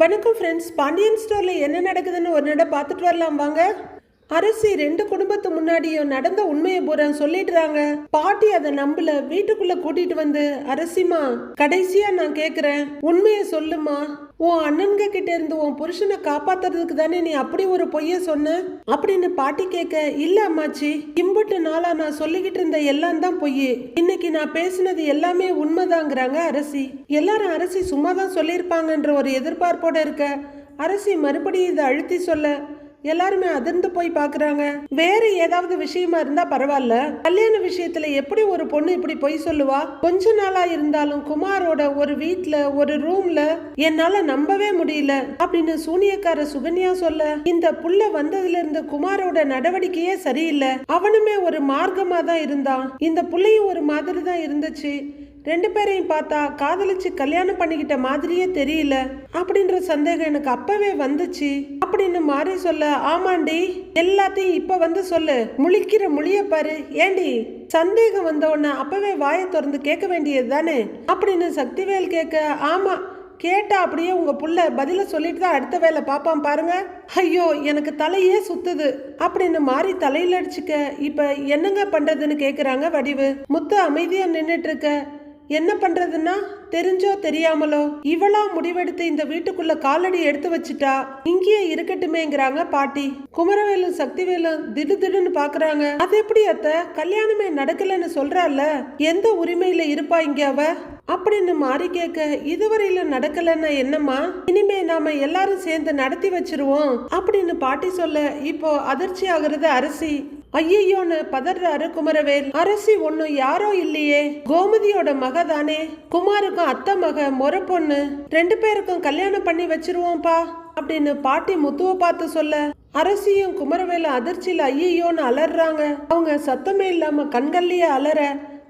வணக்கம் ஃப்ரெண்ட்ஸ் பாண்டியன் ஸ்டோரில் என்ன நடக்குதுன்னு ஒரு நட பார்த்துட்டு வரலாம் வாங்க. அரசி ரெண்டு குடும்பத்து முன்னாடியும் நடந்த உண்மையை பூரா சொல்லிடுறாங்க. பாட்டி அதை நம்பல வீட்டுக்குள்ள கூட்டிட்டு வந்து அரசிமா கடைசியா நான் கேக்குறேன். உண்மையை சொல்லுமா உன் அண்ணன்க கிட்ட இருந்து உன் புருஷனை காப்பாத்துறதுக்கு தானே நீ அப்படி ஒரு பொய்ய சொன்ன? அப்படின்னு பாட்டி கேட்க இல்ல அம்மாச்சி இம்புட்டு நாளா நான் சொல்லிக்கிட்டு இருந்த எல்லாம் தான் பொய் இன்னைக்கு நான் பேசினது எல்லாமே உண்மைதாங்கிறாங்க அரசி. எல்லாரும் அரசி சும்மா தான் சொல்லியிருப்பாங்கன்ற ஒரு எதிர்பார்ப்போட இருக்க. அரசி மறுபடியும் இதை அழுத்தி சொல்ல எல்லாருமே அதிர்ந்து போய் பாக்குறாங்க வேற ஏதாவது விஷயமா இருந்தா பரவாயில்ல. கல்யாண விஷயத்துல எப்படி ஒரு பொண்ணு இப்படி பொய் சொல்லுவா? கொஞ்ச நாளா இருந்தாலும் குமாரோட ஒரு வீட்ல ஒரு ரூம்ல என்னால நம்பவே முடியல அப்படின்னு சூனியக்கார சுகன்யா சொல்ல இந்த புள்ள வந்ததுல இருந்து குமாரோட நடவடிக்கையே சரியில்லை. அவனுமே ஒரு மார்க்கமா தான் இருந்தான். இந்த புள்ளையும் ஒரு மாதிரி தான் இருந்துச்சு. ரெண்டு பேரையும் பார்த்தா காதலிச்சு கல்யாணம் பண்ணிக்கிட்ட மாதிரியே தெரியல. அப்படின்ற சந்தேகம் எனக்கு அப்பவே வந்துச்சு. அப்படின்னு மாறி சொல்ல ஆமாண்டி எல்லாத்தையும் இப்ப வந்து சொல்லு. முழிக்கிற முழிய பாரு. ஏண்டி சந்தேகம் வந்த உடனே அப்பவே வாயை திறந்து கேட்க வேண்டியது தானே? அப்படின்னு சக்திவேல் கேட்க ஆமா கேட்டா அப்படியே உங்க புள்ள பதில சொல்லிட்டு தான் அடுத்த வேலை பாப்பான் பாருங்க. ஐயோ எனக்கு தலையே சுத்துது. அப்படின்னு மாறி தலையில அடிச்சுக்க இப்ப என்னங்க பண்றதுன்னு கேக்குறாங்க வடிவு. முத்து அமைதியா நின்னுட்டு இருக்க என்ன பண்றதுன்னா தெரிஞ்சோ தெரியாமலோ இவளா முடிவெடுத்து இந்த வீட்டுக்குள்ள காலடி எடுத்து வச்சுட்டா இங்கேயே இருக்கட்டுமேங்கிறாங்க பாட்டி. குமரவேலும் சக்திவேலும் திடுதிடுன்னு பாக்குறாங்க. அது எப்படி அத்த? கல்யாணமே நடக்கலன்னு சொல்றால எந்த உரிமையில இருப்பா இங்க அவ? அப்படின்னு மாறி கேட்க இதுவரையில நடக்கலன்னா என்னம்மா? இனிமே நாம எல்லாரும் சேர்ந்து நடத்தி வச்சிருவோம். அப்படின்னு பாட்டி சொல்ல இப்போ அதிர்ச்சி ஆகுறது அரிசி. ஐயோன்னு பதறாரு குமரவேல் அரசி ஒண்ணும் யாரோ இல்லையே. கோமதியோட மக தானே குமாருக்கும் அத்தை மக முறை பொண்ணு. ரெண்டு பேருக்கும் கல்யாணம் பண்ணி வச்சிருவோம்ப்பா அப்படின்னு பாட்டி முத்துவ பார்த்து சொல்ல. அரசியும் குமரவேலும் அதிர்ச்சியில ஐயோன்னு அலறாங்க அவங்க சத்தமே இல்லாம கண்கள்லயே அலற.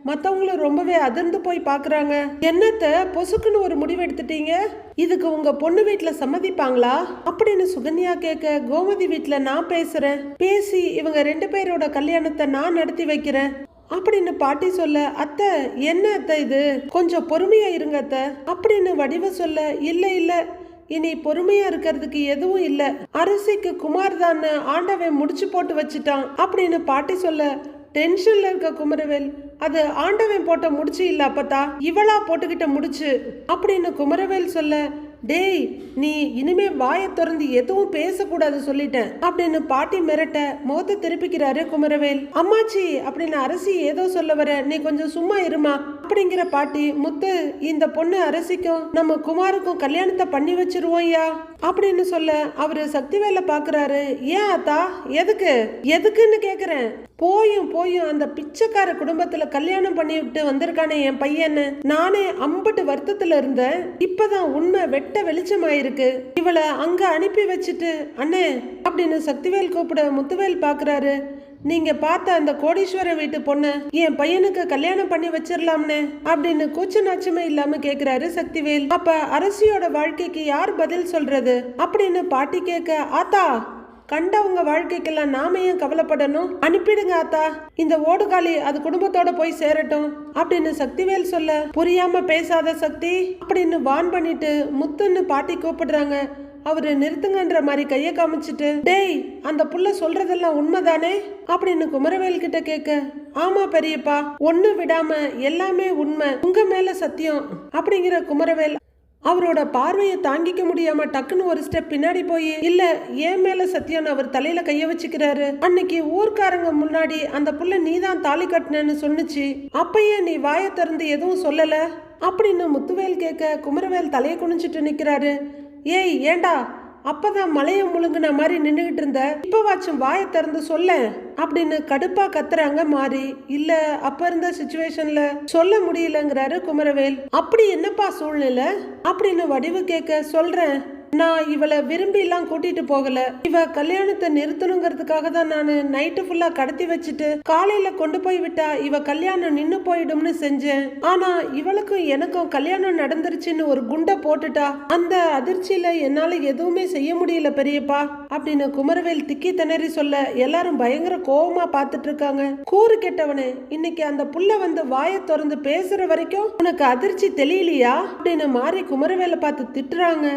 மத்தவங்களும் ரொம்பவே அதிர்ந்து போய் பாக்குறாங்க. என்னத்தை பொசுக்குன்னு ஒரு முடிவு எடுத்துட்டீங்க? இதுக்கு உங்க பொண்ணு வீட்டில் சம்மதிப்பாங்களா? அப்படின்னு சுகன்யா கேட்க கோமதி வீட்டில் நான் பேசுறேன். பேசி இவங்க ரெண்டு பேரோட கல்யாணத்தை நான் நடத்தி வைக்கிறேன். அப்படின்னு பாட்டி சொல்ல அத்தை என்ன அத்தை இது? கொஞ்சம் பொறுமையா இருங்க அத்தை. அப்படின்னு வடிவ சொல்ல இல்ல இல்ல. இனி பொறுமையா இருக்கிறதுக்கு எதுவும் இல்ல. அரிசிக்கு குமார் தான் ஆண்டவன் முடிச்சு போட்டு வச்சுட்டான். அப்படின்னு பாட்டி சொல்ல டென்ஷன்ல இருக்க குமரவேல். அது ஆண்டவன் போட்ட முடிச்சு இல்ல அப்பத்தா. இவளா போட்டுக்கிட்ட முடிச்சு. அப்படின்னு குமரவேல் சொல்ல டேய் நீ இனிமே வாயை திறந்து எதுவும் பேசக்கூடாது சொல்லிட்டேன். அப்படின்னு பாட்டி மிரட்ட முகத்தை திருப்பிக்கிறாரு குமரவேல். அம்மாச்சி அப்படின்னு அரசி ஏதோ சொல்ல வர நீ கொஞ்சம் சும்மா இருமா. அப்படிங்கிற பாட்டி முத்து இந்த பொண்ணு அரசிக்கும் நம்ம குமாருக்கும் கல்யாணத்தை பண்ணி வச்சிருவோம்யா அப்படின்னு சொல்ல அவரு சக்திவேல பாக்குறாரு. ஏன் அத்தா எதுக்கு? எதுக்குன்னு கேக்குறேன். போயும் போயும் அந்த பிச்சைக்கார குடும்பத்துல கல்யாணம் பண்ணி விட்டு வந்திருக்கானே என் பையன்னு. நானே அம்பட்டு வருத்தத்துல இருந்தேன். இப்பதான் உண்மை வெட்ட வெளிச்சமாயிருக்கு. இவளை அங்க அனுப்பி வச்சுட்டு அண்ணே அப்படின்னு சக்திவேல் கூப்பிட முத்துவேல் பாக்குறாரு. நீங்க பார்த்த அந்த கோடீஸ்வர வீட்டு பொண்ணு என் பையனுக்கு கல்யாணம் பண்ணி வச்சிடலாம்னு அப்படின்னு கூச்ச நாச்சமே இல்லாம கேக்குறாரு சக்திவேல். அப்ப அரசியோட வாழ்க்கைக்கு யார் பதில் சொல்றது அப்படின்னு பாட்டி கேட்க ஆத்தா கண்டவங்க வாழ்க்கைக்கெல்லாம் நாம ஏன் கவலைப்படணும்? அனுப்பிடுங்க ஆத்தா. இந்த ஓடுகாலி அது குடும்பத்தோட போய் சேரட்டும் அப்படின்னு சக்திவேல் சொல்ல புரியாம பேசாத சக்தி அப்படின்னு வான் பண்ணிட்டு முத்துன்னு பாட்டி கூப்பிடுறாங்க. அவரு நிறுத்துங்கன்ற மாதிரி கைய காமிச்சிட்டு டேய் அந்த புள்ள சொல்றதெல்லாம் உண்மைதானே? அப்படின்னு குமரவேல் கிட்ட கேட்க ஆமா பெரியப்பா ஒண்ணு விடாம எல்லாமே உண்மை உங்க மேல சத்தியம் அப்படிங்கிற குமரவேல் அவரோட பார்வையை தாங்கிக்க முடியாம டக்குன்னு ஒரு ஸ்டெப் பின்னாடி போய் இல்ல ஏன் மேல சத்தியம் அவர் தலையில கைய வச்சுக்கிறாரு. அன்னைக்கு ஊர்க்காரங்க முன்னாடி அந்த புள்ள நீதான் தாலி கட்டினன்னு சொன்னுச்சு அப்பயே நீ வாயை திறந்து எதுவும் சொல்லல? அப்படின்னு முத்துவேல் கேட்க குமரவேல் தலையை குனிஞ்சிட்டு நிக்கிறாரு. ஏய் ஏண்டா? அப்பதான் மலையை முழுங்கின மாதிரி நின்றுகிட்டு இருந்த. இப்போவாச்சும் வாயை திறந்து சொல்ல அப்படின்னு கடுப்பா கத்துறாங்க மாறி. இல்ல அப்ப இருந்த சுச்சுவேஷன்ல சொல்ல முடியலங்கிறாரு குமரவேல். அப்படி என்னப்பா சூழ்நிலை? அப்படின்னு வடிவு கேட்க சொல்றேன். நான் இவளை விரும்பிலாம் கூட்டிட்டு போகல. இவ கல்யாணத்தை நிறுத்தணுங்கிறதுக்காக தான் நான் நைட்டு ஃபுல்லா கடத்தி வச்சுட்டு காலையில கொண்டு போய் விட்டா இவ கல்யாணம் நின்னு போயிடும்னு செஞ்சேன். ஆனா இவளுக்கும் எனக்கும் கல்யாணம் நடந்துருச்சுன்னு ஒரு குண்டை போட்டுட்டா. அந்த அதிர்ச்சியில என்னால எதுவுமே செய்ய முடியல பெரியப்பா அப்படின்னு குமரவேல் திக்கி திணறி சொல்ல எல்லாரும் பயங்கர கோபமா பார்த்துட்டு இருக்காங்க. கூறு கெட்டவனே இன்னைக்கு அந்த புள்ள வந்து வாயை திறந்து பேசுற வரைக்கும் உனக்கு அதிர்ச்சி தெரியலையா அப்படின்னு மாறி குமரவேலை பார்த்து திட்டுறாங்க.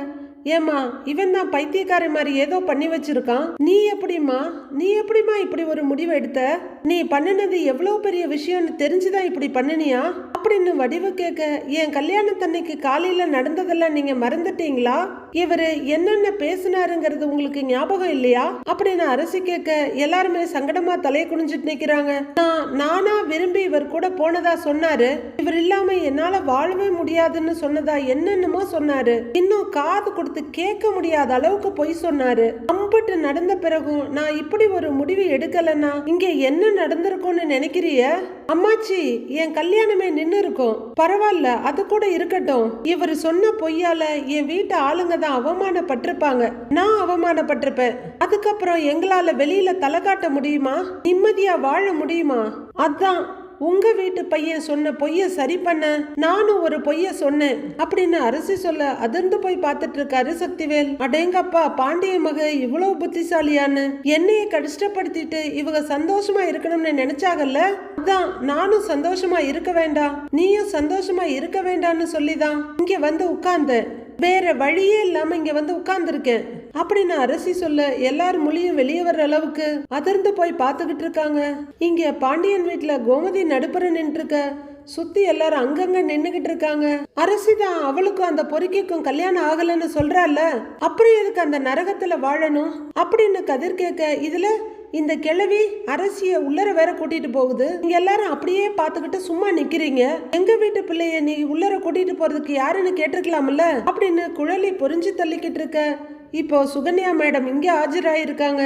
ஏமா இவன் தான் பைத்தியக்காரன் மாதிரி ஏதோ பண்ணி வச்சிருக்கான். நீ எப்படிம்மா நீ எப்படிம்மா இப்படி ஒரு முடிவு எடுத்த? நீ பண்ணினது எவ்வளவு பெரிய விஷயம்னு தெரிஞ்சுதான் இப்படி பண்ணினியா? அப்படின்னு வடிவு கேட்க என் கல்யாணத்தன்னைக்கு காலையில நடந்ததெல்லாம் நீங்க மறந்துட்டீங்களா? இவரு என்னென்ன பேசினாருங்கிறது உங்களுக்கு ஞாபகம் இல்லையா? அப்படின்னு அரசு கேட்க எல்லாருமே சங்கடமா தலையை குனிஞ்சிட்டு நிக்கிறாங்க. நான் நானா விரும்பி இவர் கூட போனதா சொன்னாரு. இவர் இல்லாம என்னால வாழவே முடியாதுன்னு சொன்னதா என்னென்னமோ சொன்னாரு. இன்னும் காது கொடுத்து கேட்க முடியாத அளவுக்கு பொய் சொன்னாரு. அம்பிட்டு நடந்த பிறகும் நான் இப்படி ஒரு முடிவு எடுக்கலன்னா இங்க என்ன நடந்திருக்கும்னு நினைக்கிறிய? அம்மாச்சி என் கல்யாணமே நின்னு இருக்கும் பரவாயில்ல அது கூட இருக்கட்டும். இவர் சொன்ன பொய்யால என் வீட்டு ஆளுங்க தான் அவமானப்பட்டிருப்பாங்க. நான் அவமானப்பட்டிருப்பேன். அதுக்கப்புறம் எங்களால வெளியில தலை காட்ட முடியுமா? நிம்மதியா வாழ முடியுமா? அதான் உங்க வீட்டு பையன் சொன்ன பொய்ய சரி பண்ண நானும் ஒரு பொய்ய சொன்னேன் அப்படின்னு அரசி சொல்ல அதிர்ந்து போய் பார்த்துட்டு இருக்காரு சக்திவேல். அடேங்கப்பா பாண்டிய மக இவ்வளவு புத்திசாலியான்னு என்னைய கஷ்டப்படுத்திட்டு இவங்க சந்தோஷமா இருக்கணும்னு நினைச்சாகல்ல அதான் நானும் சந்தோஷமா இருக்க வேண்டாம். நீயும் சந்தோஷமா இருக்க வேண்டாம்னு சொல்லிதான் இங்க வந்து உட்கார்ந்தேன். வேற வழியே இல்லாம இங்க வந்து உட்கார்ந்துருக்கேன். அப்படின்னு அரசி சொல்ல எல்லார் மொழியும் வெளியே வர்ற அளவுக்கு அதிர்ந்து போய் பார்த்துக்கிட்டு இருக்காங்க. இங்க பாண்டியன் வீட்டுல கோமதி நடுப்புற நின்றுருக்க. சுத்தி எல்லாரும் அங்கங்க நின்னுகிட்டு இருக்காங்க. அரசி தான் அவளுக்கும் அந்த பொறுக்கிக்கும் கல்யாணம் ஆகலைன்னு சொல்றால அப்புறம் எதுக்கு அந்த நரகத்துல வாழணும்? அப்படின்னு கதிர் கேட்க இதுல இந்த கிழவி அரசிய உள்ளர வேற கூட்டிட்டு போகுது. நீங்க எல்லாரும் அப்படியே பார்த்துக்கிட்டு சும்மா நிக்கிறீங்க. எங்க வீட்டு பிள்ளைய நீ உள்ளர கூட்டிட்டு போறதுக்கு யாருன்னு கேட்டிருக்கலாம்ல? அப்படின்னு குழலி பொறிஞ்சு தள்ளிக்கிட்டு இருக்க. இப்போ சுகன்யா மேடம் இங்கே ஆஜராயிருக்காங்க.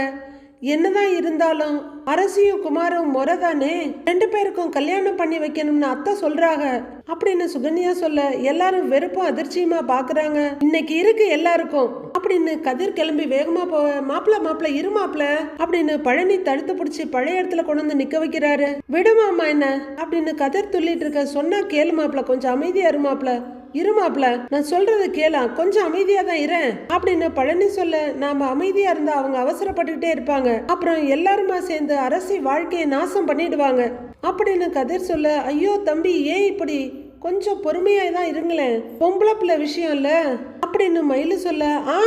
என்னதான் இருந்தாலும் அரசியும் குமாரும் முறைதானே? ரெண்டு பேருக்கும் கல்யாணம் பண்ணி வைக்கணும்னு அத்தை சொல்றாங்க. அப்படின்னு சுகன்யா சொல்ல எல்லாரும் வெறுப்பும் அதிர்ச்சியுமா பாக்குறாங்க. இன்னைக்கு இருக்கு எல்லாருக்கும். அப்படின்னு கதிர் கிளம்பி வேகமா போக மாப்பிள மாப்பிள இரு மாப்பிள அப்படின்னு பழனி தடுத்து பிடிச்சி பழைய இடத்துல கொண்டு வந்து நிக்க வைக்கிறாரு. விடுமாமா என்ன? அப்படின்னு கதிர் துள்ளிட்டு இருக்க சொன்னா கேளு மாப்பிள கொஞ்சம் அமைதியா இரு மாப்பிள. இருமாப்ல நான் சொல்றது கேளா. கொஞ்சம் அமைதியா தான் இரேன் அப்படின்னு பழனி சொல்ல நாம அமைதியா இருந்தா அவங்க அவசரப்பட்டுக்கிட்டே இருப்பாங்க. அப்புறம் எல்லாருமா சேர்ந்து அரசி வாழ்க்கையை நாசம் பண்ணிடுவாங்க. அப்படின்னு கதிர் சொல்ல ஐயோ தம்பி ஏன் இப்படி? கொஞ்சம் பொறுமையா தான் இருங்களேன். பொம்பளை பிள்ளை விஷயம் இல்ல. அப்படின்னு மயிலு சொல்ல ஆ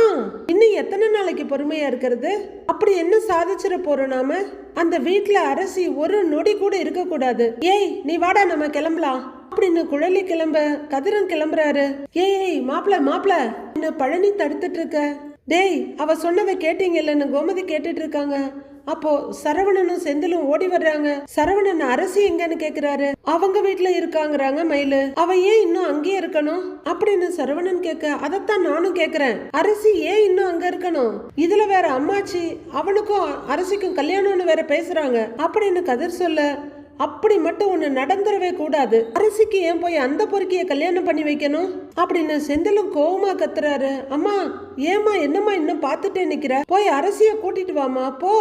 இன்னும் எத்தனை நாளைக்கு பொறுமையா இருக்கிறது? அப்படி என்ன சாதிச்சிட போறோம் நாம? அந்த வீட்டுல அரசி ஒரு நொடி கூட இருக்க கூடாது ஏய் நீ வாடா நம்ம கிளம்பலாம். அப்படின்னு குழலி கிளம்ப கதிரன் கிளம்புறாரு. ஏய் ஏய் மாப்பிள மாப்பிள என்ன பழனி தடுத்துட்டு இருக்க டேய் அவ சொன்னவ கேட்டீங்கல்லன்னு கோமதி கேட்டுட்டு இருக்காங்க அப்போ சரவணனும் செந்திலும் ஓடி வர்றாங்க. சரவணன் அரசி எங்கன்னு கேக்குறாரு. அவங்க வீட்டுல இருக்காங்கறாங்க மயிலு. அவ ஏன் இன்னும் அங்கேயே இருக்கணும்? அப்படின்னு சரவணன் கேட்க அதைத்தான் நானும் கேக்குறேன். அரசி ஏன் இன்னும் அங்க இருக்கணும்? இதுல வேற அம்மாச்சி அவனுக்கும் அரசிக்கும் கல்யாணம்னு வேற பேசுறாங்க. அப்படின்னு கதிர் சொல்ல அப்படி மட்டும் ஒன்று நடந்துடவே கூடாது. அரசிக்கு ஏன் போய் அந்த பொறுக்கிய கல்யாணம் பண்ணி வைக்கணும்? அப்படின்னு செந்திலும் கோவமா கத்துறாரு. அம்மா ஏமா என்னம்மா இன்னும் பார்த்துட்டே நிக்கிற? போய் அரசிய கூட்டிட்டு வாமா போ.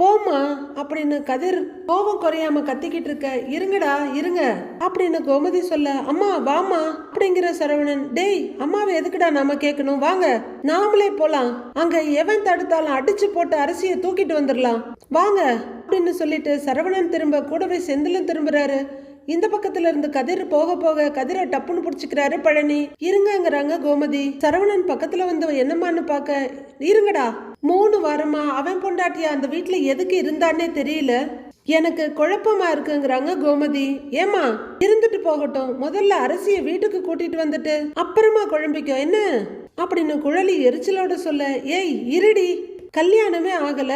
போமா அப்படின்னு கதிர் கோபம் குறையாம கத்திக்கிட்டு இருக்க இருங்கடா இருங்க அப்படின்னு கோமதி சொல்ல அம்மா வாமா அப்படிங்கிற சரவணன் டேய் அம்மாவை எதுக்குடா நாம கேட்கணும் வாங்க நாமளே போலாம். அங்க எவன் தடுத்தாலும் அடிச்சு போட்டு அரிசியை தூக்கிட்டு வந்துடலாம் வாங்க அப்படின்னு சொல்லிட்டு சரவணன் திரும்ப கூடவே செந்திலும் திரும்புறாரு. இந்த பக்கத்துல இருந்து கதிர் போக போக கதிரை டப்புன்னு புடிச்சுக்கிறாரு பழனி. இருங்கங்கிறாங்க கோமதி. சரவணன் பக்கத்துல வந்து என்னமான்னு பார்க்க இருங்கடா மூணு வாரமா அவன் பொண்டாட்டியா அந்த வீட்டுல எதுக்கு இருந்தான்னே தெரியல. எனக்கு குழப்பமா இருக்குங்கிறாங்க கோமதி. ஏமா இருந்துட்டு போகட்டும். முதல்ல அரசிய வீட்டுக்கு கூட்டிட்டு வந்துட்டு அப்புறமா குழம்பிக்கோ என்ன? அப்படின்னு குழலி எரிச்சலோட சொல்ல ஏய் இருடி கல்யாணமே ஆகல.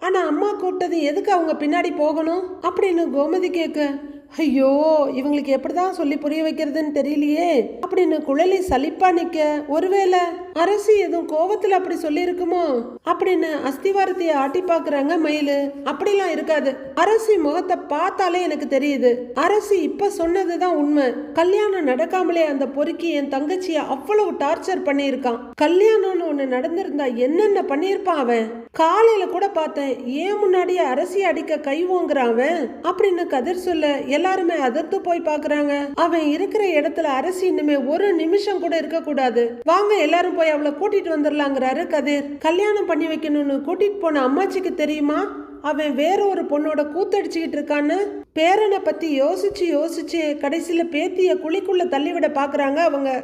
ஆனால் அம்மா கூப்பிட்டது எதுக்கு அவங்க பின்னாடி போகணும்? அப்படின்னு கோமதி கேட்க ஐயோ இவங்களுக்கு எப்படிதான் சொல்லி புரிய வைக்கிறதுன்னு தெரியலையே? அப்படின்னு குழலி சலிப்பா நிற்க ஒருவேளை அரசி எதுவும் கோவத்துல அப்படி சொல்லியிருக்குமோ? அப்படின்னு அஸ்திவாரத்தைய ஆட்டி பாக்குறாங்க மயிலு. அப்படிலாம் இருக்காது. அரசி முகத்தை பார்த்தாலே எனக்கு தெரியுது. அரசி இப்ப சொன்னதுதான் உண்மை. கல்யாணம் நடக்காமலே அந்த பொறுக்கி என் தங்கச்சிய அவ்வளவு டார்ச்சர் பண்ணியிருக்கான். கல்யாணம்னு ஒண்ணு நடந்திருந்தா என்னென்ன பண்ணியிருப்பான் அவன்? காலையில கூட பார்த்தேன் ஏன் முன்னாடியே அரசி அடிக்க கை ஓங்குறான் அவன்? அப்படின்னு கதிர் சொல்ல எல்லாருமே அதிர்த்து போய் பாக்குறாங்க அவன் இருக்கிற இடத்துல அரசி இனிமே ஒரு நிமிஷம் கூட இருக்க கூடாது வாங்க எல்லாரும் போய் அவளை கூட்டிட்டு வந்துடலாங்கிறாரு கதிர். கல்யாணம் பண்ணி வைக்கணும்னு கூட்டிட்டு போன அம்மாச்சிக்கு தெரியுமா? அவன் வேற ஒரு பொண்ணோட கூத்தடிச்சுக்கிட்டு இருக்கான்னு. பேரனை பத்தி யோசிச்சு யோசிச்சு கடைசியில பேத்திய குழிக்குள்ள தள்ளிவிட பாக்குறாங்க அவங்க.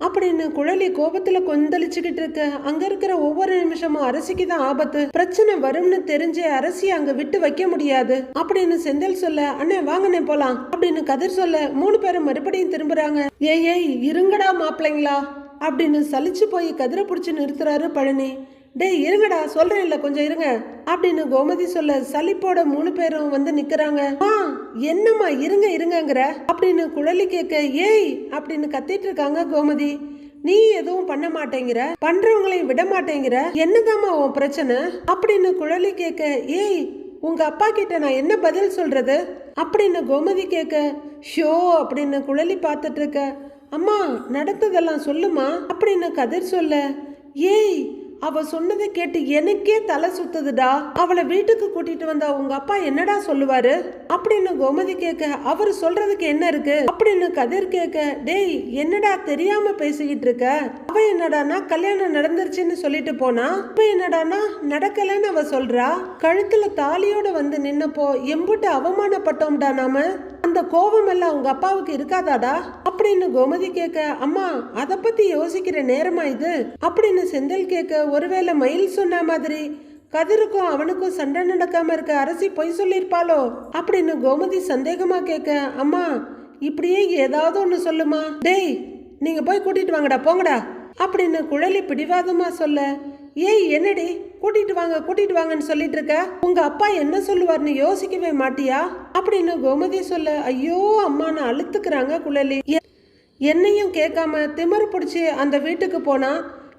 அப்படின்னு குழலி கோபத்துல கொந்தளிச்சுக்கிட்டு இருக்க. அங்க இருக்கிற ஒவ்வொரு நிமிஷமும் அரசிக்கு தான் ஆபத்து. பிரச்சனை வரும்னு தெரிஞ்சு அரசியை அங்க விட்டு வைக்க முடியாது. அப்படின்னு செந்தில் சொல்ல அண்ணே வாங்கண்ணே போலாம். அப்படின்னு கதிர் சொல்ல மூணு பேரும் மறுபடியும் திரும்புறாங்க. ஏய் ஏய் இருங்கடா மாப்பிள்ளைங்களா. அப்படின்னு சலிச்சு போய் கதிரை பிடிச்சி நிறுத்துறாரு பழனி. டேய் இருங்கடா சொல்றேன் இல்ல கொஞ்சம் இருங்க அப்படின்னு கோமதி சொல்ல சலிப்போட மூணு பேரும் வந்து நிக்கிறாங்க. ஆ என்னம்மா இருங்க இருங்கங்கிற? அப்படின்னு குழலி கேட்க ஏய் அப்படின்னு கத்திட்டு இருக்காங்க கோமதி. நீ எதுவும் பண்ண மாட்டேங்கிற? பண்றவங்களையும் விட மாட்டேங்கிற? என்னதாம்மா உன் பிரச்சனை? அப்படின்னு குழலி கேட்க ஏய் உங்க அப்பா கிட்ட நான் என்ன பதில் சொல்றது? அப்படின்னு கோமதி கேட்க ஷோ அப்படின்னு குழலி பார்த்துட்டு இருக்க அம்மா நடந்ததெல்லாம் சொல்லுமா? அப்படின்னு கதிர் சொல்ல ஏய் அவ சொன்னதை கேட்டு எனக்கே தலை சுத்துதுடா. அவளை வீட்டுக்கு கூட்டிட்டு வந்தா உங்க அப்பா என்னடா சொல்லுவாரு? அப்படின்னு கோமதி கேட்க அவர் சொல்றதுக்கு என்ன இருக்கு? அப்படின்னு கதிர் கேட்க டேய் என்னடா தெரியாம பேசிக்கிட்டு இருக்க? அவ என்னடானா கல்யாணம் நடந்துருச்சுன்னு சொல்லிட்டு போனா? இப்ப என்னடானா நடக்கலன்னு அவ சொல்றா? கழுத்துல தாலியோட வந்து நின்னப்போ எம்புட்டு அவமானப்பட்டோம்டா நாம. அந்த கோபம் எல்லாம் உங்க அப்பாவுக்கு இருக்காதாடா? அப்படின்னு கோமதி கேட்க அம்மா அத பத்தி யோசிக்கிற நேரமா இது? அப்படின்னு செந்தில் கேட்க ஒருவேளை மயில் சொன்ன மாதிரி கதிருக்கும் அவனுக்கும் சண்டை நடக்காம இருக்க அரசி பொய் சொல்லியிருப்பாளோ? அப்படின்னு கோமதி சந்தேகமா கேட்க அம்மா இப்படியே ஏதாவது ஒன்று சொல்லுமா? டேய் நீங்க போய் கூட்டிட்டு வாங்கடா போங்கடா அப்படின்னு குழலி பிடிவாதமா சொல்ல ஏய் என்னடி? கூட்டிட்டு வாங்க கூட்டிட்டு வாங்கன்னு சொல்லிட்டு இருக்க உங்க அப்பா என்ன சொல்லுவார்னு யோசிக்கவே மாட்டியா? அப்படின்னு கோமதி சொல்ல ஐயோ அம்மான்னு அழுத்துக்கிறாங்க குழலி. என்னையும் கேட்காம திமர் பிடிச்சி அந்த வீட்டுக்கு போனா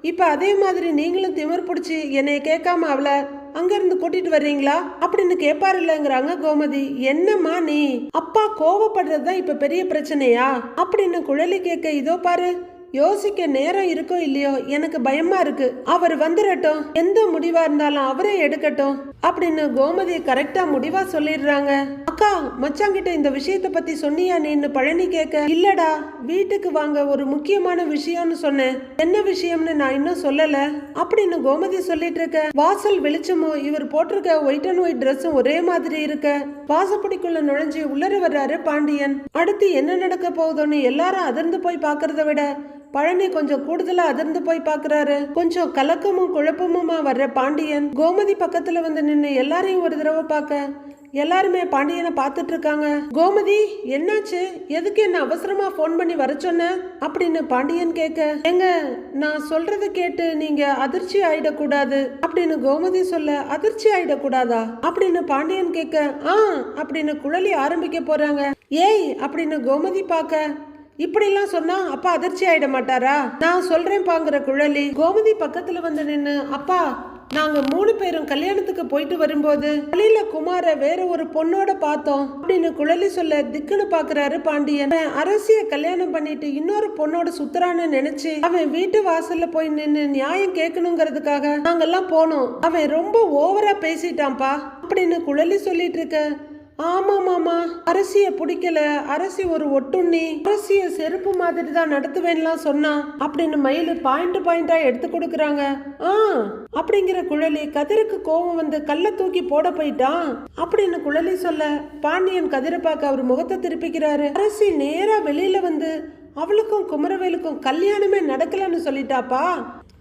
இப்ப அதே மாதிரி நீங்களும் திமிர் பிடிச்சி என்னைய கேட்காம அவளை அங்கிருந்து கூட்டிட்டு வர்றீங்களா? அப்படின்னு கேட்பாரு இல்லைங்கிறாங்க கோமதி. என்னம்மா நீ? அப்பா கோவப்படுறது தான் இப்ப பெரிய பிரச்சனையா? அப்படின்னு குழலி கேட்க இதோ பாரு யோசிக்க நேரம் இருக்கோ இல்லையோ? எனக்கு பயமா இருக்கு. அவர் வந்துடட்டும் எந்த முடிவா இருந்தாலும் அவரே எடுக்கட்டும். அப்படின்னு கோமதி கரெக்டா முடிவா சொல்லிடுறாங்க. அக்கா மச்சாங்கிட்ட இந்த விஷயத்த பத்தி சொன்னியா நீன்னு பழனி கேட்க? இல்லடா வீட்டுக்கு வாங்க ஒரு முக்கியமான விஷயம்னு சொன்னேன். என்ன விஷயம்னு நான் இன்னும் சொல்லல. அப்படின்னு கோமதி சொல்லிட்டு இருக்க. வாசல் வெளிச்சமோ இவர் போட்டிருக்க ஒயிட் அண்ட் ஒயிட் ட்ரெஸ்ஸும் ஒரே மாதிரி இருக்க. வாசப்படிக்குள்ள நுழைஞ்சு உள்ளர வர்றாரு பாண்டியன். அடுத்து என்ன நடக்க போகுதோன்னு எல்லாரும் அதிர்ந்து போய் பார்க்கறத விட பழனி கொஞ்சம் கூடுதலா அதிர்ந்து போய் பாக்குறாரு கொஞ்சம் கலக்கமும் குழப்பமுமா வர்ற பாண்டியன்? கோமதி பக்கத்துல வந்து நின்று எல்லாரையும் ஒரு தடவை பார்க்க. எல்லாருமே பாண்டியனை பார்த்துட்டு இருக்காங்க. கோமதி என்னாச்சு? எதுக்கு என்ன அவசரமா ஃபோன் பண்ணி வர சொன்ன? அப்படின்னு பாண்டியன் கேட்க எங்க நான் சொல்றது கேட்டு நீங்க அதிர்ச்சி ஆயிடக்கூடாது. அப்படின்னு கோமதி சொல்ல அதிர்ச்சி ஆயிடக்கூடாதா? அப்படின்னு பாண்டியன் கேட்க ஆ அப்படின்னு குழலி ஆரம்பிக்க போறாங்க. ஏய் அப்படின்னு கோமதி பார்க்க இப்படிலாம் சொன்னா அப்பா அதிர்ச்சி ஆயிட மாட்டாரா? நான் சொல்றேன் பாங்குற குழலி. கோமதி பக்கத்துல வந்து நின்னு அப்பா நாங்க மூணு பேரும் கல்யாணத்துக்கு போயிட்டு வரும்போது வழியில குமார வேற ஒரு பொண்ணோட பார்த்தோம் அப்படின்னு குழலி சொல்ல திக்குன்னு பாக்குறாரு பாண்டியன். அரசிய கல்யாணம் பண்ணிட்டு இன்னொரு பொண்ணோட சுத்துறான்னு நினைச்சு அவன் வீட்டு வாசல்ல போய் நின்னு நியாயம் கேட்கணுங்கிறதுக்காக நாங்கெல்லாம் போனோம். அவன் ரொம்ப ஓவரா பேசிட்டான்ப்பா அப்படின்னு குழலி சொல்லிட்டு இருக்க ஆமா மாமா அரசிய பிடிக்கல. அரசி ஒரு ஒட்டுண்ணி. அரசிய செருப்பு மாதிரி தான் நடத்துவேன்லாம் சொன்னா அப்படின்னு மயில் பாயிண்ட் பாயிண்டா எடுத்து கொடுக்குறாங்க. ஆ அப்படிங்கிற குழலி கதிருக்கு கோபம் வந்து கல்ல தூக்கி போட போயிட்டான் அப்படின்னு குழலி சொல்ல பாண்டியன் கதிரை பார்க்க அவர் முகத்தை திருப்பிக்கிறாரு. அரசி நேரா வெளியில வந்து அவளுக்கும் குமரவேலுக்கும் கல்யாணமே நடக்கலன்னு சொல்லிட்டாப்பா?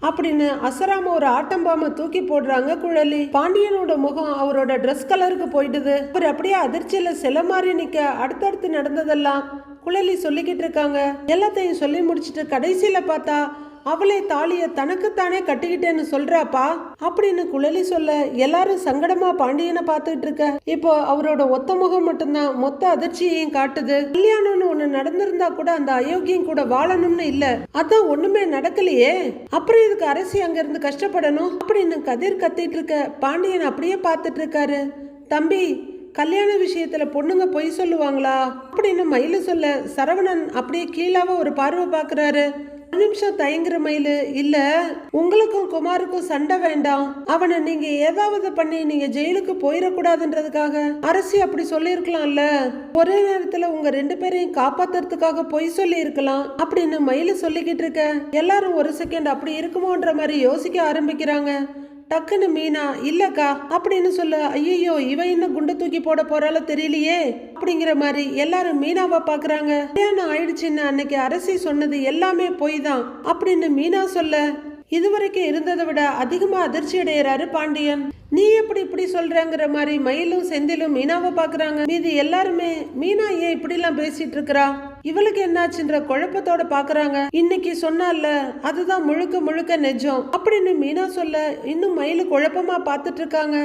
அப்படின்னு அசராம ஒரு ஆட்டம்பாம தூக்கி போடுறாங்க குழலி. பாண்டியனோட முகம் அவரோட ட்ரெஸ் கலருக்கு போயிடுது. அவர் அப்படியே அதிர்ச்சியில சில மாதிரி நிக்க அடுத்தடுத்து நடந்ததெல்லாம் குழலி சொல்லிக்கிட்டு இருக்காங்க. எல்லாத்தையும் சொல்லி முடிச்சிட்டு கடைசியில பார்த்தா அவளே தாலிய தனக்குத்தானே கட்டிக்கிட்டேன்னு சொல்றாப்பா? அப்படின்னு குழலி சொல்ல எல்லாரும் சங்கடமா பாண்டியனை பார்த்துக்கிட்டு இருக்க. இப்போ அவரோட ஒத்த முகம் மட்டும்தான் மொத்த அதிர்ச்சியையும் காட்டுது. கல்யாணம்னு ஒண்ணு நடந்திருந்தா கூட அந்த அயோக்கியம் கூட வாழணும்னு இல்ல. அதான் ஒண்ணுமே நடக்கலையே. அப்புறம் இதுக்கு அரசி அங்க இருந்து கஷ்டப்படணும்? அப்படின்னு கதிர் கத்திட்டு இருக்க பாண்டியன் அப்படியே பார்த்துட்டு இருக்காரு. தம்பி கல்யாண விஷயத்துல பொண்ணுங்க பொய் சொல்லுவாங்களா? அப்படின்னு மயிலு சொல்ல சரவணன் அப்படியே கீழாவ ஒரு பார்வை பாக்குறாரு நிமிஷம் தயங்குற மயிலு இல்ல உங்களுக்கும் குமாருக்கும் சண்டை வேண்டாம். அவனை நீங்க ஏதாவது பண்ணி நீங்க ஜெயிலுக்கு போயிடக்கூடாதுன்றதுக்காக அரசி அப்படி சொல்லியிருக்கலாம்ல. ஒரே நேரத்துல உங்க ரெண்டு பேரையும் காப்பாத்துறதுக்காக பொய் சொல்லி இருக்கலாம் அப்படின்னு மயில சொல்லிக்கிட்டு இருக்க. எல்லாரும் ஒரு செகண்ட் அப்படி இருக்குமோன்ற மாதிரி யோசிக்க ஆரம்பிக்கிறாங்க. டக்குன்னு மீனா இல்லக்கா அப்படின்னு சொல்ல ஐயோ இவ என்ன குண்டு தூக்கி போட போறாளோ தெரியலையே அப்படிங்கிற மாதிரி எல்லாரும் மீனாவை பாக்குறாங்க கல்யாணம் ஆயிடுச்சுன்னு அன்னைக்கு அரசி சொன்னது எல்லாமே பொய் தான் அப்படின்னு மீனா சொல்ல இதுவரைக்கும் இருந்ததை விட அதிகமா அதிர்ச்சி அடைகிறாரு பாண்டியன். நீ எப்படி இப்படி சொல்றங்கிற மாதிரி மயிலும் செந்திலும் மீனாவை பாக்குறாங்க. மீதி எல்லாருமே மீனா ஏன் இப்படி எல்லாம் பேசிட்டு இருக்கிறா இவளுக்கு என்னாச்சுன்ற குழப்பத்தோட பாக்குறாங்க. இன்னைக்கு சொன்னால அதுதான் முழுக்க முழுக்க நெஜம். அப்படின்னு மீனா சொல்ல இன்னும் மயிலு குழப்பமா பார்த்துட்டு இருக்காங்க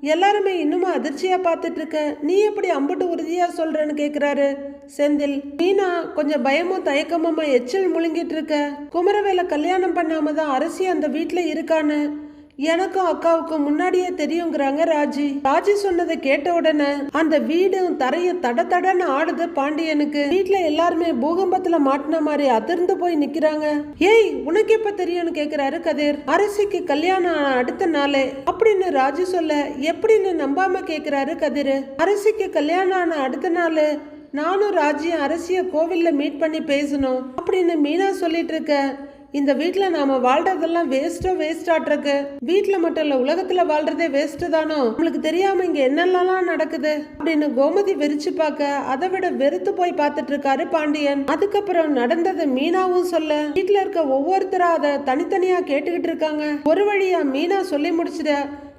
எல்லாருமே இன்னுமா அதிர்ச்சியா பார்த்துட்டு இருக்க நீ எப்படி அம்புட்டு உறுதியா சொல்றேன்னு கேக்குறாரு செந்தில். மீனா கொஞ்சம் பயமும் தயக்கமுமா எச்சில் முழுங்கிட்டு இருக்க குமரவேலை கல்யாணம் பண்ணாம தான் அரசி அந்த வீட்டுல இருக்கான்னு. எனக்கும் அக்காவுக்கும் முன்னாடியே தெரியுங்கிறாங்க ராஜி. ராஜி சொன்னதை கேட்ட உடனே அந்த வீடும் தரையும் தட தடன்னு ஆடுது பாண்டியனுக்கு. வீட்டுல எல்லாருமே பூகம்பத்துல மாட்டின மாதிரி அதிர்ந்து போய் நிக்கிறாங்க. ஏய் உனக்கு எப்ப தெரியும்னு கேக்குறாரு கதிர். அரசிக்கு கல்யாணம் ஆன அடுத்த நாளே அப்படின்னு ராஜி சொல்ல எப்படின்னு நம்பாம கேக்குறாரு கதிர். அரசிக்கு கல்யாணம் ஆன அடுத்த நாள் நானும் ராஜியும் அரசிய கோவில்ல மீட் பண்ணி பேசணும் அப்படின்னு மீனா சொல்லிட்டு இருக்க. இந்த வீட்டில் நாம வாழ்றதெல்லாம் வேஸ்டோ வேஸ்டாட்ருக்கு வீட்டில் மட்டும் இல்ல உலகத்துல வாழ்றதே வேஸ்ட் தானோ? நம்மளுக்கு தெரியாம இங்க என்னெல்லாம் நடக்குது? அப்படின்னு கோமதி வெறிச்சு பார்க்க அதை விட வெறுத்து போய் பார்த்துட்டு இருக்காரு பாண்டியன். அதுக்கப்புறம் நடந்ததை மீனாவும் சொல்ல வீட்டில் இருக்க ஒவ்வொருத்தரா அதை தனித்தனியா கேட்டுக்கிட்டு இருக்காங்க. ஒரு வழியா மீனா சொல்லி முடிச்சிட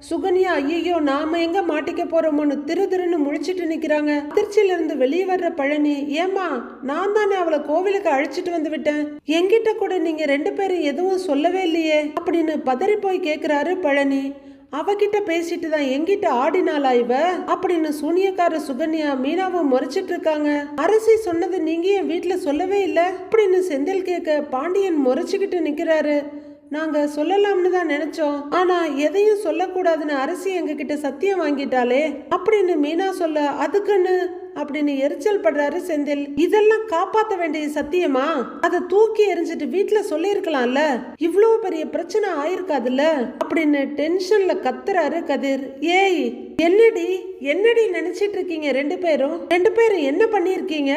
சுகன்யா ஐயோ நாம எங்க மாட்டிக்க போறோமோன்னு திரு திருன்னு முழிச்சிட்டு நிக்கிறாங்க. திருச்சியில இருந்து வெளியே வர்ற பழனி ஏமா நான் தானே அவளை கோவிலுக்கு அழைச்சிட்டு வந்து விட்டேன். என்கிட்ட கூட நீங்க ரெண்டு பேரும் எதுவும் சொல்லவே இல்லையே அப்படின்னு பதறி போய் கேக்குறாரு பழனி. அவகிட்ட பேசிட்டு தான் எங்கிட்ட ஆடினாளா இவ? அப்படின்னு சூனியக்கார சுகன்யா மீனாவை முறைச்சிட்டு இருக்காங்க. அரசி சொன்னது நீங்க என் வீட்டுல சொல்லவே இல்ல? அப்படின்னு செந்தில் கேட்க பாண்டியன் முறைச்சுக்கிட்டு நிக்கிறாரு. நாங்க சொல்லலாம்னு தான் நினைச்சோம். ஆனா எதையும் சொல்லக்கூடாதுன்னு அரசி எங்ககிட்ட சத்தியம் வாங்கிட்டாலே அப்படின்னு மீனா சொல்ல அதுக்குன்னு அப்படின்னு எரிச்சல் படுறாரு செந்தில். இதெல்லாம் காப்பாத்த வேண்டிய சத்தியமா? அதை தூக்கி எரிஞ்சிட்டு வீட்டுல சொல்லியிருக்கலாம்ல. இவ்வளவு பெரிய பிரச்சனை ஆயிருக்காதுல்ல? அப்படின்னு டென்ஷன்ல கத்துறாரு கதிர். ஏய் என்னடி? என்னடி நினைச்சிட்டு இருக்கீங்க ரெண்டு பேரும்? ரெண்டு பேரும் என்ன பண்ணிருக்கீங்க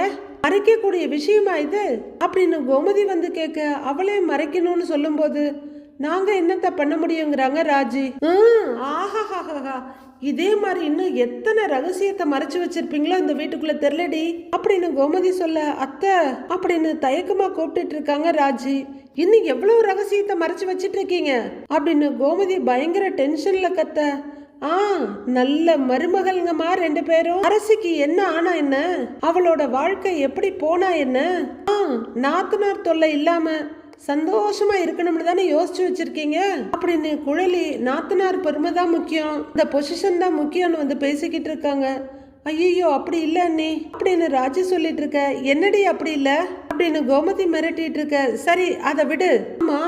மறைக்கக்கூடிய விஷயமா இது? அப்படின்னு கோமதி வந்து கேட்க அவளே மறைக்கணும்னு சொல்லும்போது நாங்க என்னத்த பண்ண முடியுங்கிறாங்க ராஜி. ஹம், ஆஹாஹாஹா இதே மாதிரி இன்னும் எத்தனை ரகசியத்தை மறைச்சு வச்சிருப்பீங்களோ இந்த வீட்டுக்குள்ள தெரியலடி. அப்படின்னு கோமதி சொல்ல அத்தை அப்படின்னு தயக்கமா கூப்பிட்டு இருக்காங்க ராஜி. இன்னும் எவ்வளவு ரகசியத்தை மறைச்சு வச்சிட்டு இருக்கீங்க? அப்படின்னு கோமதி பயங்கர டென்ஷன்ல கத்த ஆ நல்ல மருமகள்ங்கம்மா ரெண்டு பேரும். அரசிக்கு என்ன ஆனா என்ன? அவளோட வாழ்க்கை எப்படி போனா என்ன? ஆ நாத்தனார் தொல்லை இல்லாம சந்தோஷமா இருக்கணும்னு தானே யோசிச்சு வச்சிருக்கீங்க? அப்படின்னு குழலி நாத்தனார் பெருமை தான் முக்கியம். இந்த பொசிஷன் தான் முக்கியம்னு வந்து பேசிக்கிட்டு இருக்காங்க. ஐயோ அப்படி இல்லை அண்ணி. அப்படின்னு ராஜி சொல்லிட்டு இருக்க என்னடி அப்படி இல்லை? அப்படின்னு கோமதி மிரட்டிட்டு இருக்க சரி அதை விடு. ஆமா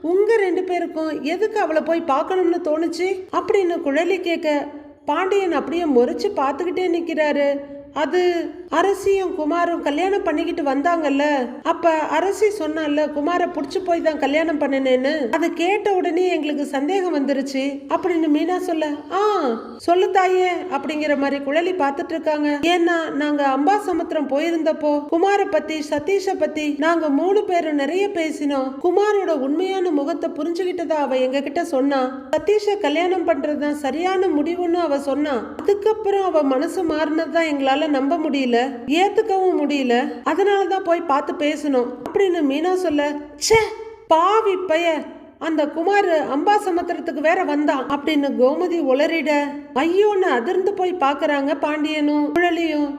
உங்க ரெண்டு பேருக்கும் எதுக்கு அவளை போய் பார்க்கணும்னு தோணுச்சு? அப்படின்னு குழலி கேட்க பாண்டியன் அப்படியே முறைச்சு பார்த்துக்கிட்டே நிற்கிறாரு அது அரசியும் குமாரும் கல்யாணம் பண்ணிக்கிட்டு வந்தாங்கல்ல. அப்ப அரசி சொன்னால குமார புடிச்சு போய் தான் கல்யாணம் பண்ணினேன்னு? அதை கேட்ட உடனே எங்களுக்கு சந்தேகம் வந்துருச்சு. அப்படின்னு மீனா சொல்ல ஆ சொல்லு தாயே அப்படிங்கிற மாதிரி குழலி பார்த்துட்டு இருக்காங்க ஏன்னா நாங்க அம்பா சமுத்திரம் போயிருந்தப்போ குமார பத்தி சதீஷ பத்தி நாங்க மூணு பேரும் நிறைய பேசினோம். குமாரோட உண்மையான முகத்தை புரிஞ்சுகிட்டதா அவ எங்க கிட்ட சொன்னா. சதீஷ கல்யாணம் பண்றதுதான் சரியான முடிவுன்னு அவ சொன்னா. அதுக்கப்புறம் அவ மனசு மாறினதுதான் எங்களால நம்ப முடியல ஏத்துக்கவும் முடியல. அதனாலதான் போய் பார்த்து பேசணும். அப்படின்னு மீனா சொல்ல ச்சே பாவி பைய அந்த குமார் அம்பா சமுத்திரத்துக்கு வேற வந்தான். அப்படின்னு கோமதி உளறிட ஐயோன்னு அதிர்ந்து போய் பாக்குறாங்க பாண்டியனும் குழலியும்.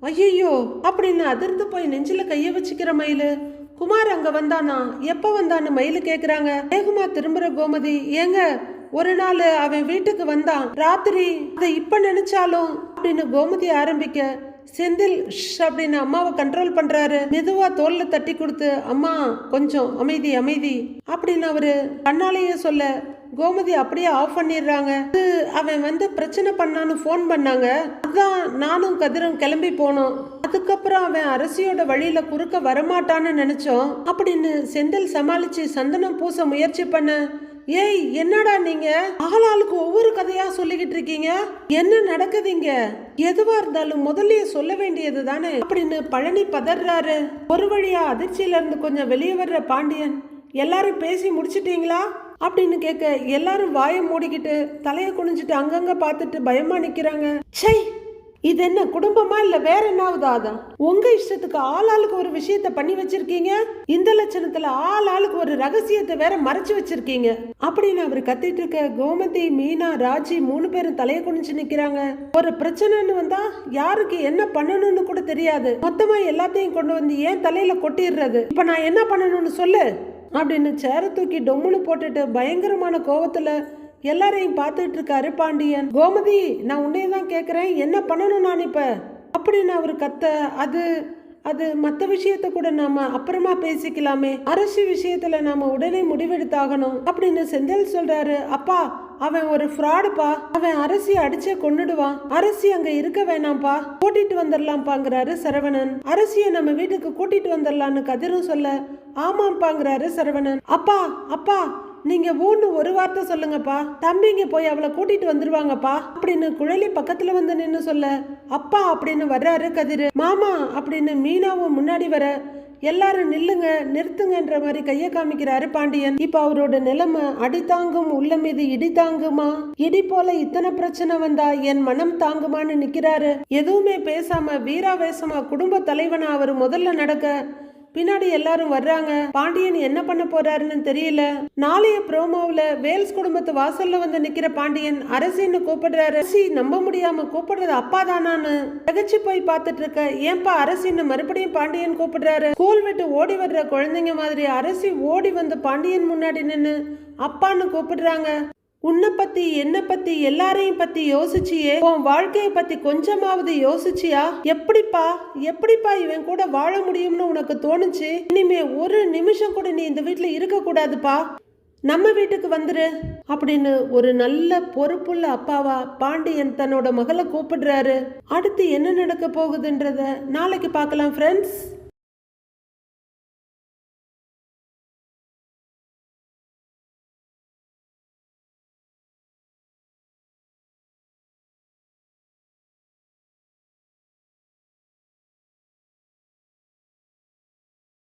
ஐயோ அப்படின்னு அதிர்ந்து போய் நெஞ்சில கைய வச்சுக்கிற மயிலு குமார் அங்க வந்தானா? எப்ப வந்தான்னு மயிலு கேக்குறாங்க. வேகமா திரும்புற கோமதி. ஏங்க ஒரு நாள் அவன் வீட்டுக்கு வந்தான். ராத்திரி அதை இப்ப நினைச்சாலும் அப்படின்னு கோமதி ஆரம்பிக்க செந்தில் ஷ் அப்படின்னு அம்மாவை கண்ட்ரோல் பண்றாரு. மெதுவா தோல்ல தட்டி கொடுத்து அம்மா கொஞ்சம் அமைதி அமைதி அப்படின்னு அவரு கண்ணாலேயே சொல்ல கோமதி அப்படியே ஆஃப் பண்ணிடுறாங்க. அவன் வந்து பிரச்சனை பண்ணான்னு ஃபோன் பண்ணாங்க. அதான் நானும் கதிரும் கிளம்பி போனோம். அதுக்கப்புறம் அவன் அரசியோட வழியில குறுக்க வரமாட்டான்னு நினைச்சோம் அப்படின்னு செந்தில் சமாளிச்சு சந்தனம் பூச முயற்சி பண்ண ஏய் என்னடா நீங்க? ஆளாளுக்கு ஒவ்வொரு கதையா சொல்லிக்கிட்டு இருக்கீங்க? என்ன நடக்குதுங்க எதுவா இருந்தாலும் முதல்லயே சொல்ல வேண்டியது தானே? அப்படின்னு பழனி பதறாரு. ஒரு வழியா அதிர்ச்சியில இருந்து கொஞ்சம் வெளியே வர்ற பாண்டியன் எல்லாரும் பேசி முடிச்சிட்டீங்களா? அப்படின்னு கேட்க எல்லாரும் வாயை மூடிக்கிட்டு தலையை குனிஞ்சிட்டு அங்கங்க பார்த்துட்டு பயமா நிக்கிறாங்க. சை இது என்ன குடும்பமா இல்ல வேற என்னாவது அதான் உங்க இஷ்டத்துக்கு ஆள் ஆளுக்கு ஒரு விஷயத்த பண்ணி வச்சிருக்கீங்க? இந்த லட்சணத்துல ஆள் ஆளுக்கு ஒரு ரகசியத்தை வேற மறைச்சு வச்சிருக்கீங்க. அப்படின்னு அவர் கத்திட்டு இருக்க கோமதி மீனா ராஜி மூணு பேரும் தலையை குனிஞ்சு நிக்கிறாங்க. ஒரு பிரச்சனைன்னு வந்தா யாருக்கு என்ன பண்ணணும்னு கூட தெரியாது. மொத்தமா எல்லாத்தையும் கொண்டு வந்து ஏன் தலையில கொட்டிடுறது? இப்ப நான் என்ன பண்ணணும்னு சொல்லு? அப்படின்னு சேர தூக்கி டொம்முன்னு போட்டுட்டு பயங்கரமான கோவத்துல எல்லாரையும் பார்த்துட்டு இருக்காரு பாண்டியன். கோமதி நான் உன்னைய தான் கேட்குறேன் என்ன பண்ணணும் நான் இப்போ? அப்படின்னு அவர் கத்த அது அது மற்ற விஷயத்த கூட நாம அப்புறமா பேசிக்கலாமே. அரசு விஷயத்துல நாம உடனே முடிவெடுத்தாகணும் அப்படின்னு செந்தில் சொல்றாரு. அப்பா அவன் ஒரு ஃப்ராடுப்பா. அவன் அரசி அடிச்சே கொன்னுடுவான். அரசி அங்க இருக்க வேணாம்ப்பா. கூட்டிட்டு வந்துடலாம்ப்பாங்கிறாரு சரவணன். அரசிய நம்ம வீட்டுக்கு கூட்டிட்டு வந்துடலான்னு கதிரும் சொல்ல ஆமாம்ப்பாங்கிறாரு சரவணன். அப்பா அப்பா நீங்க ஊன்னு ஒரு வார்த்தை சொல்லுங்கப்பா. தம்பிங்க போய் அவளை கூட்டிட்டு வந்துருவாங்கப்பா. அப்படின்னு குழலி பக்கத்துல வந்து நின்று சொல்ல அப்பா அப்படின்னு வர்றாரு கதிர். மாமா அப்படின்னு மீனாவும் முன்னாடி வர எல்லாரும் நில்லுங்க நிறுத்துங்கன்ற மாதிரி கைய காமிக்கிறாரு பாண்டியன். இப்ப அவரோட நிலைமை அடி தாங்கும் உள்ள மீது இடி தாங்குமா? இடி போல இத்தனை பிரச்சனை வந்தா என் மனம் தாங்குமான்னு நிக்கிறாரு. எதுவுமே பேசாம வீராவேசமா குடும்ப தலைவனா அவர் முதல்ல நடக்க பின்னாடி எல்லாரும் வர்றாங்க. பாண்டியன் என்ன பண்ண போறாருன்னு தெரியல. நாளைய ப்ரோமோவில் வேல்ஸ் குடும்பத்து வாசல்ல வந்து நிக்கிற பாண்டியன் அரசின்னு கூப்பிடுறாரு. அரசி நம்ப முடியாம கூப்பிடுறது அப்பா தானான்னு தகச்சு போய் பார்த்துட்டு இருக்க ஏன்பா அரசின்னு மறுபடியும் பாண்டியன் கூப்பிடுறாரு? ஸ்கூல் விட்டு ஓடி வர்ற குழந்தைங்க மாதிரி அரசி ஓடி வந்து பாண்டியன் முன்னாடி நின்னு அப்பான்னு கூப்பிடுறாங்க. உன்னை பத்தி என்ன பத்தி எல்லாரையும் பத்தி யோசிச்சியே. உன் வாழ்க்கைய பத்தி கொஞ்சமாவது யோசிச்சியா? எப்படிப்பா எப்படிப்பா இவன் கூட வாழ முடியும்னு உனக்கு தோணுச்சு? இனிமே ஒரு நிமிஷம் கூட நீ இந்த வீட்டுல இருக்க கூடாதுப்பா நம்ம வீட்டுக்கு வந்துரு அப்படின்னு ஒரு நல்ல பொறுப்புள்ள அப்பாவா பாண்டியன் தன்னோட மகளை கூப்பிடுறாரு. அடுத்து என்ன நடக்க போகுதுன்றத நாளைக்கு பார்க்கலாம் ஃப்ரெண்ட்ஸ்